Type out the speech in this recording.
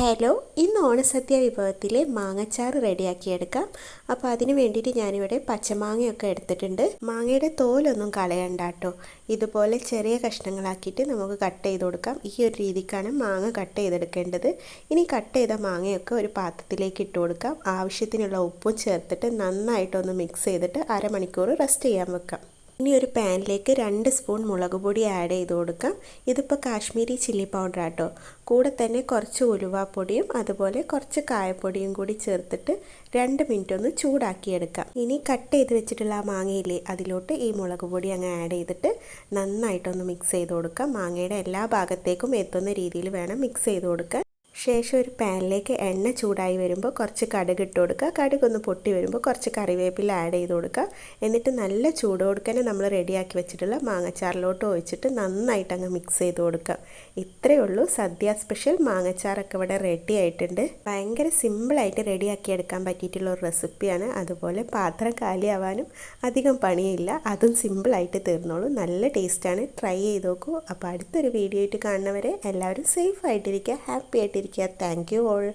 Hello ഇന്ന് ഓണസദ്യ വിഭവത്തിലെ മാങ്ങച്ചാറ് റെഡിയാക്കിയെടുക്കാം. അപ്പോൾ അതിന് വേണ്ടിയിട്ട് ഞാനിവിടെ പച്ചമാങ്ങയൊക്കെ എടുത്തിട്ടുണ്ട്. മാങ്ങയുടെ തോലൊന്നും കളയണ്ട കേട്ടോ ഇതുപോലെ ചെറിയ കഷ്ണങ്ങളാക്കിയിട്ട് നമുക്ക് കട്ട് ചെയ്ത് കൊടുക്കാം. ഈ ഒരു രീതിക്കാണ് മാങ്ങ കട്ട് ചെയ്തെടുക്കേണ്ടത്. ഇനി കട്ട് ചെയ്ത മാങ്ങയൊക്കെ ഒരു പാത്രത്തിലേക്ക് ഇട്ട് കൊടുക്കാം. ആവശ്യത്തിനുള്ള ഉപ്പും ചേർത്തിട്ട് നന്നായിട്ടൊന്ന് മിക്സ് ചെയ്തിട്ട് അരമണിക്കൂർ റെസ്റ്റ് ചെയ്യാൻ വെക്കാം. ഇനി ഒരു പാനിലേക്ക് രണ്ട് സ്പൂൺ മുളക് പൊടി ആഡ് ചെയ്ത് കൊടുക്കാം. ഇതിപ്പോൾ കാശ്മീരി ചില്ലി പൗഡർ ആട്ടോ. കൂടെ തന്നെ കുറച്ച് ഉലുവാപ്പൊടിയും അതുപോലെ കുറച്ച് കായപ്പൊടിയും കൂടി ചേർത്തിട്ട് രണ്ട് മിനിറ്റ് ഒന്ന് ചൂടാക്കിയെടുക്കാം. ഇനി കട്ട് ചെയ്ത് വെച്ചിട്ടുള്ള ആ മാങ്ങയില്ലേ അതിലോട്ട് ഈ മുളക് പൊടി അങ്ങ് ആഡ് ചെയ്തിട്ട് നന്നായിട്ടൊന്ന് മിക്സ് ചെയ്ത് കൊടുക്കാം. മാങ്ങയുടെ എല്ലാ ഭാഗത്തേക്കും എത്തുന്ന രീതിയിൽ വേണം മിക്സ് ചെയ്ത് കൊടുക്കാൻ. ശേഷം ഒരു പാനിലേക്ക് എണ്ണ ചൂടായി വരുമ്പോൾ കുറച്ച് കടുക് ഇട്ട് കൊടുക്കുക. കടുക് ഒന്ന് പൊട്ടി വരുമ്പോൾ കുറച്ച് കറിവേപ്പില ആഡ് ചെയ്ത് കൊടുക്കുക. എന്നിട്ട് നല്ല ചൂട് കൊടുക്കാൻ നമ്മൾ റെഡിയാക്കി വെച്ചിട്ടുള്ള മാങ്ങച്ചാറിലോട്ട് ഒഴിച്ചിട്ട് നന്നായിട്ട് അങ്ങ് മിക്സ് ചെയ്ത് കൊടുക്കുക. ഇത്രയേ ഉള്ളൂ. സദ്യ സ്പെഷ്യൽ മാങ്ങച്ചാറൊക്കെ ഇവിടെ റെഡി ആയിട്ടുണ്ട്. ഭയങ്കര സിമ്പിളായിട്ട് റെഡിയാക്കി എടുക്കാൻ പറ്റിയിട്ടുള്ള ഒരു റെസിപ്പിയാണ് അതുപോലെ പാത്രം കാലിയാവാനും അധികം പണിയില്ല. അതും സിമ്പിളായിട്ട് തീർന്നോളൂ. നല്ല ടേസ്റ്റാണ് ട്രൈ ചെയ്ത് നോക്കൂ. അപ്പോൾ അടുത്തൊരു വീഡിയോ ആയിട്ട് കാണുന്നവരെ എല്ലാവരും സേഫ് ആയിട്ടിരിക്കുക. ഹാപ്പി ആയിട്ടിരിക്കുക. Thank you all.